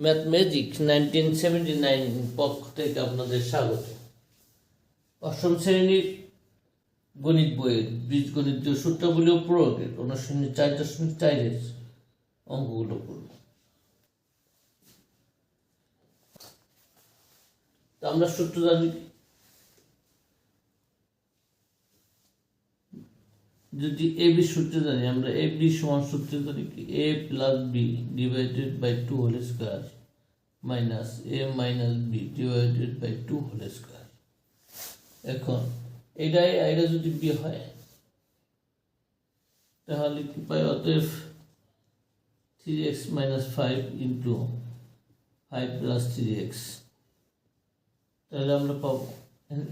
Math magic nineteen seventy nine পক্ষ থেকে আপনাদের স্বাগত। অষ্টম শ্রেণির গণিত বইয়ের বীজগণিতীয় সূত্রগুলো প্রয়োগের অনুশীলনী চার দশমিক চারের অঙ্কগুলো করব আমরা সূত্র জানি যদি এ বি সূত্র জানি, আমরা এ বি সমান সূত্র জানি কি? A plus B divided by two whole square minus A minus B divided by two whole square এখন এটাই এটা যদি বি হয়, তাহলে কি পাই? অতএব three X minus five into five plus three X তাহলে আমরা পাবো।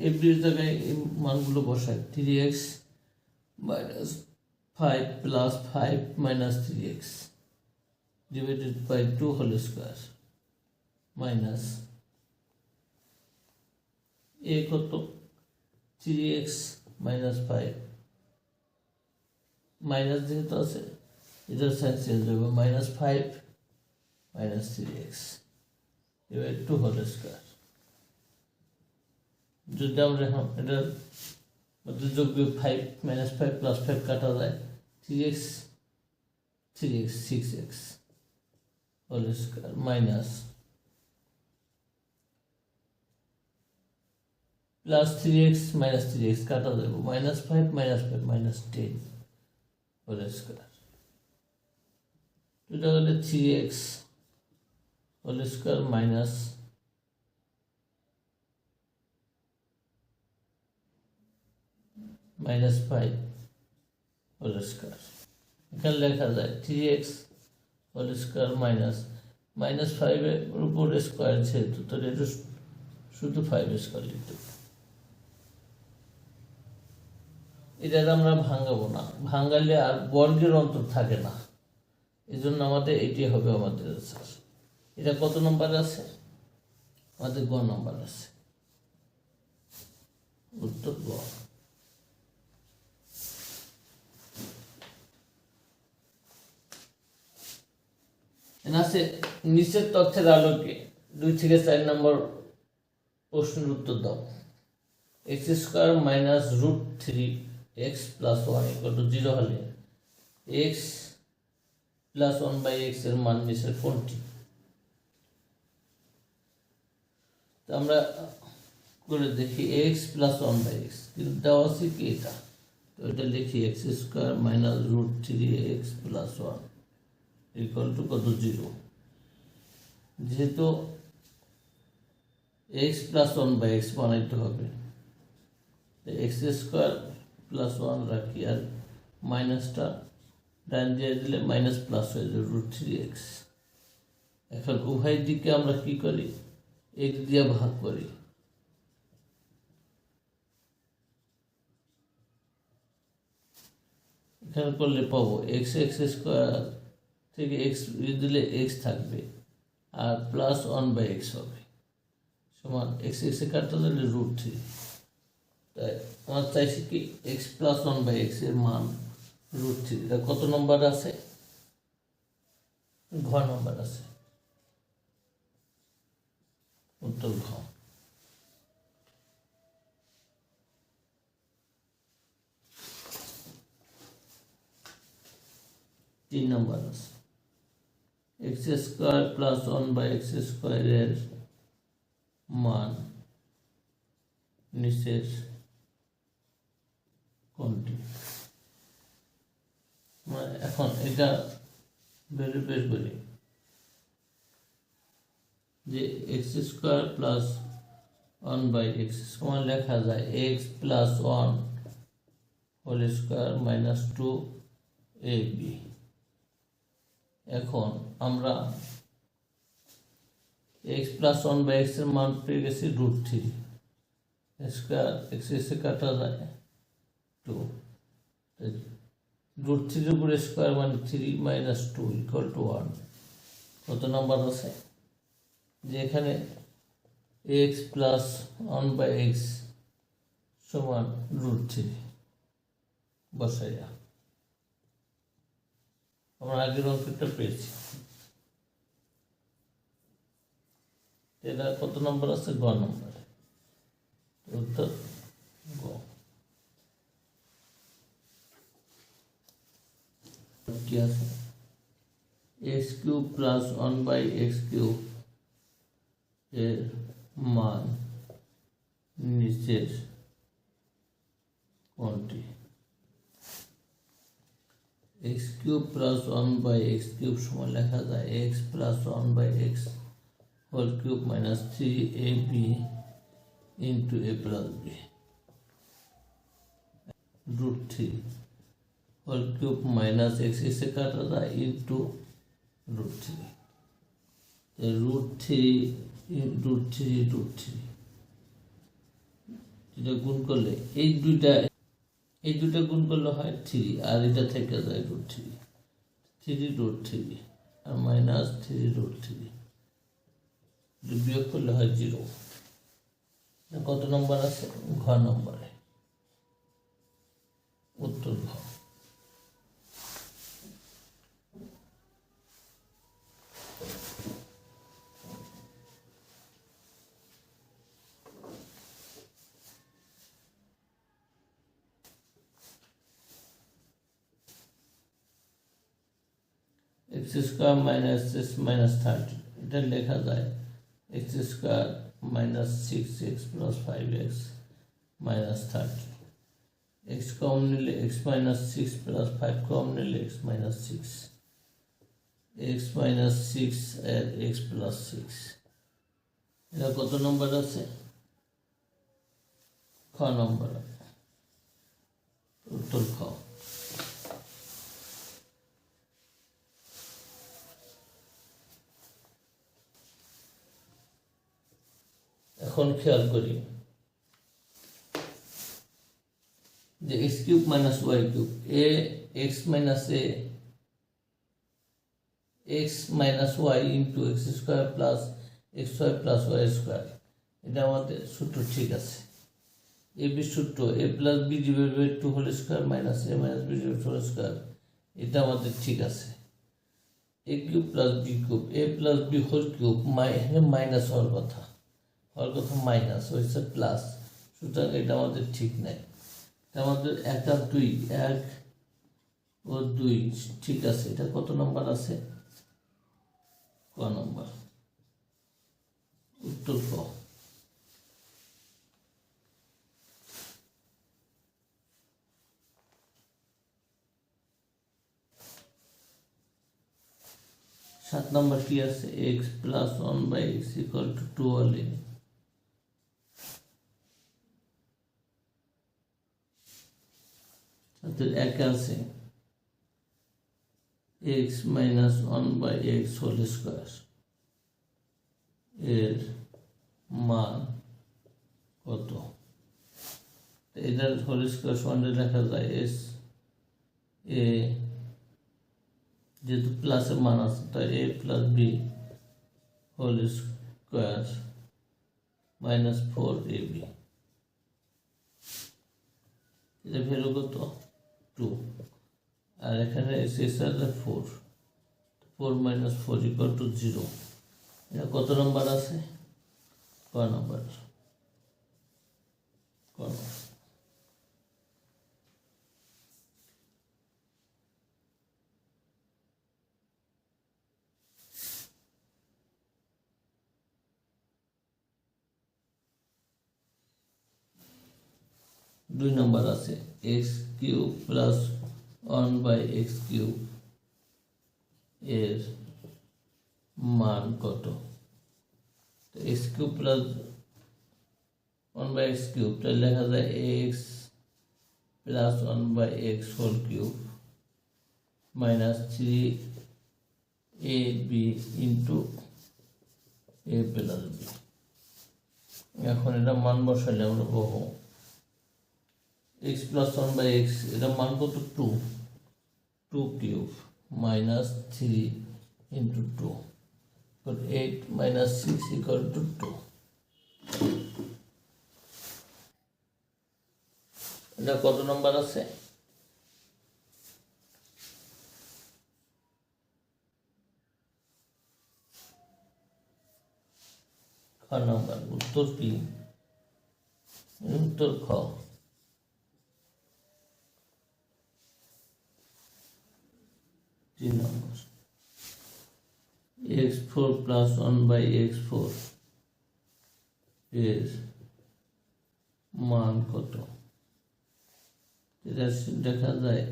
এভরির জায়গায় এই মানগুলো বসাই three X minus 5 plus 5 minus 3x divided by 2 whole square minus a কত? 3x minus 5 মাইনাস যেহেতু আছে এটার সাইন চেঞ্জ হবে ফাইভ মাইনাস থ্রি এক্স এবার টু হোল স্কোয়ার যদি আমরা এখন এটার মধ্যে যোগ বিয়োগ five minus five plus five কাটা যায় three X three X six X whole square minus plus three X minus three X কাটা যাবে minus five minus five minus ten whole square এটা হলে three X whole square minus minus five whole square এখানে লেখা যায় three X whole square minus minus ফাইভের উপর square যেহেতু তো এটা শুধু ফাইভ স্কোয়ার লিখতে এটা আমরা ভাঙাবো না। ভাঙালে আর বর্গের অন্তর থাকে না। এই জন্য আমাদের এটি হবে আমাদের এটা কত নম্বর আছে? আমাদের গ নম্বর আছে। উত্তর গ। আছে নিচের তথ্যের আলোকে দুই থেকে চার নম্বর প্রশ্নের উত্তর দাও। X square minus root three X plus one equal zero হলে এক্স প্লাস ওয়ান বাই এক্সের মান নিচের কোনটি আমরা করে দেখি X plus one by X কিন্তু দেওয়া আছে কি এটা? তো এটা লিখি X square minus root three X plus one equal two কত জিরো যেহেতু X plus one by X বানাইতে হবে এক্স স্কোয়ার প্লাস ওয়ান রাখি আর মাইনাসটা ডান দিয়ে দিলে মাইনাস প্লাস হয়ে যাবে রুট থ্রি এক্স এখন উভয় দিকে আমরা কি করি? এক্স দিয়ে ভাগ করি। এখানে করলে পাবো এক্স এক্স স্কোয়ার থেকে এক্স দিলে এক্স থাকবে, আর প্লাস ওয়ান বাই এক্স হবে। সমান এক্স এক্সে কাটতে দিলে রুট থ্রি তাই আমার চাইছি কি এক্স প্লাস ওয়ান বাই এক্সের মান রুট থ্রি এটা কত নম্বর আছে? ঘ নম্বর আছে। উত্তর ঘ। তিন নম্বর আছে। X square plus one by X স্কোয়ারের মান নিচের কোনটি? মানে এখন এটা বের করি। যে X square plus one by X সমান লেখা যায় X plus one whole square minus two A B এখন আমরা এক্স প্লাস ওয়ান বাই এক্সের মান পেয়ে গেছি রুট থ্রি স্কোয়ার এক্স এসে কাটা যায় টু রুট থ্রির উপরে স্কোয়ার মানে three minus two equal two one কত নম্বর আছে? যে এখানে X plus one by X সমান রুট থ্রি বসাইয়া। আমরা আগের অঙ্কটা পেয়েছি। এটা কত নম্বর আছে? গ নম্বরে। উত্তর গ। কি আছে? X cube plus one by X cube এর মান নিচের কোনটি? X cube plus one by X cube সমান লেখা যায় X plus one by X whole cube minus three A B into A plus B. Root three whole cube minus X এক্সে কাটা যায় into root three. Root three root three root three. যেটা গুণ করলে এই দুইটা এই দুটো গুণ করলে হয় থ্রি আর এটা থেকে যায় root three three root three আর মাইনাস থ্রি রুট থ্রি বিয়োগ করলে হয় জিরো কত নম্বর আছে? ঘ নম্বরে। উত্তর ঘ। X square minus X minus thirty এটা লেখা যায় X square minus six X plus five X minus thirty X কম নিলে X minus six plus five কম নিলে X minus six X minus six এর এক্স প্লাস সিক্স এটা কত number আছে খ নম্বর উত্তর খ এখন খেয়াল করি। যে x cube minus y cube, a x minus a x minus y into x square plus x y plus y square. এটা আমাদের সূত্র ঠিক আছে। এ বি সূত্র, a plus b divided to whole square minus a minus b divide whole square এটা আমাদের ঠিক আছে। A cube plus b cube a plus b whole cube my minus হওয়ার কথা। হওয়ার কথা মাইনাস হয়েছে প্লাস সুতরাং এটা আমাদের ঠিক নাই। আমাদের এক আর দুই, এক ও দুই, ঠিক আছে। এটা কত নম্বর আছে? ক নম্বর উত্তর ক। সাত নম্বর কি আছে? X plus one by x equal to two হলে অর্থাৎ এক x minus one by x whole square. এর মান কত? এটার হোল স্কোয়ার সমানে লেখা যায় এস, এ, যেহেতু প্লাসের মান আছে, তাই a plus b whole square minus four a b. এটা ভ্যালু কত? টু আর এখানে এস আর four four minus four equal to zero এটা কত নম্বর আছে? ক নম্বর ক নম্বর দুই নম্বর আছে x cube plus one by x cube এর মান কত? X cube plus one by x cube তাই লেখা যায় x plus one by x whole cube minus three a b into a plus b. এখন এটা মান বসালে আমরা বহু x plus one by x এটা মান কত? Two two cube minus three into two eight minus six equal to two এটা কত নম্বর আছে? নাম্বার উত্তর কি? উত্তর খ। তিন নম্বর x four plus one by x four এর মান কত এটা দেখা যায়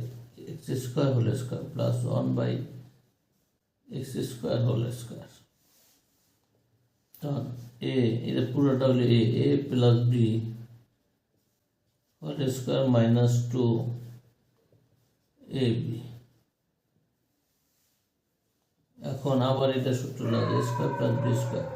x square whole square plus one by x square whole square তখন এ এটা পুরোটা হলো এ a plus b whole square minus two a b এখন আবার এটা সূত্র লাগে স্কোয়ার প্লাস বি স্কোয়ার।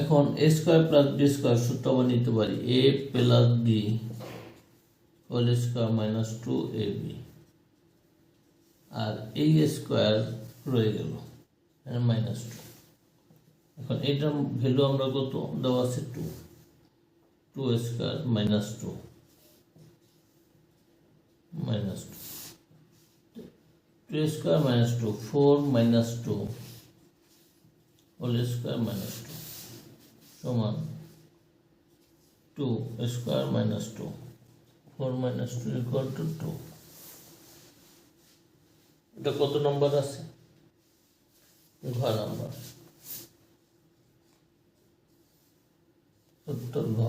এখন a square plus b square সূত্র আমরা নিতে পারি a plus b whole square minus two a b আর এই স্কোয়ার রয়ে গেল মাইনাস টু। এখন এইটার ভ্যালু আমরা কত? দেওয়া আছে two. Two square minus two. Minus two. Two square minus two, four minus two. Whole square minus two. সমান two square minus two, four minus two equal to two. এটা কত number আছে? ঘ নম্বর। উত্তর ঘ।